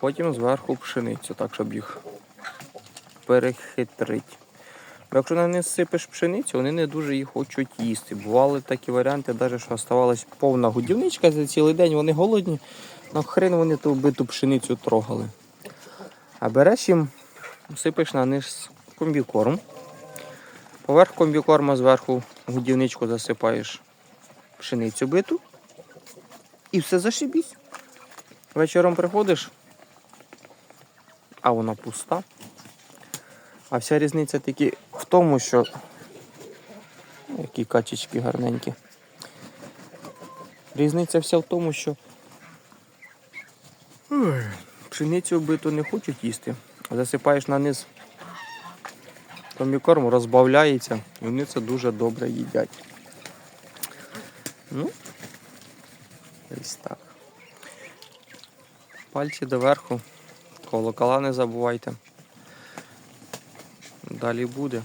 потім зверху пшеницю, так щоб їх перехитрити. Бо якщо на них сипеш пшеницю, вони не дуже їх хочуть їсти. Бували такі варіанти, навіть що оставалась повна годівничка за цілий день, вони голодні, на хрен вони ту биту пшеницю трогали. А береш їм, сипеш на низ комбікорм. Поверх комбікорма зверху годівничку засипаєш пшеницю биту. І все зашибісь. Вечором приходиш, а вона пуста. А вся різниця тільки в тому, що. Ну, Які качечки гарненькі. Різниця вся в тому, що пшеницю биту не хочуть їсти. Засипаєш на низ комікорм, розбавляється, і вони це дуже добре їдять. Ну, ось так. Пальці доверху. Колокола не забувайте. Далі буде.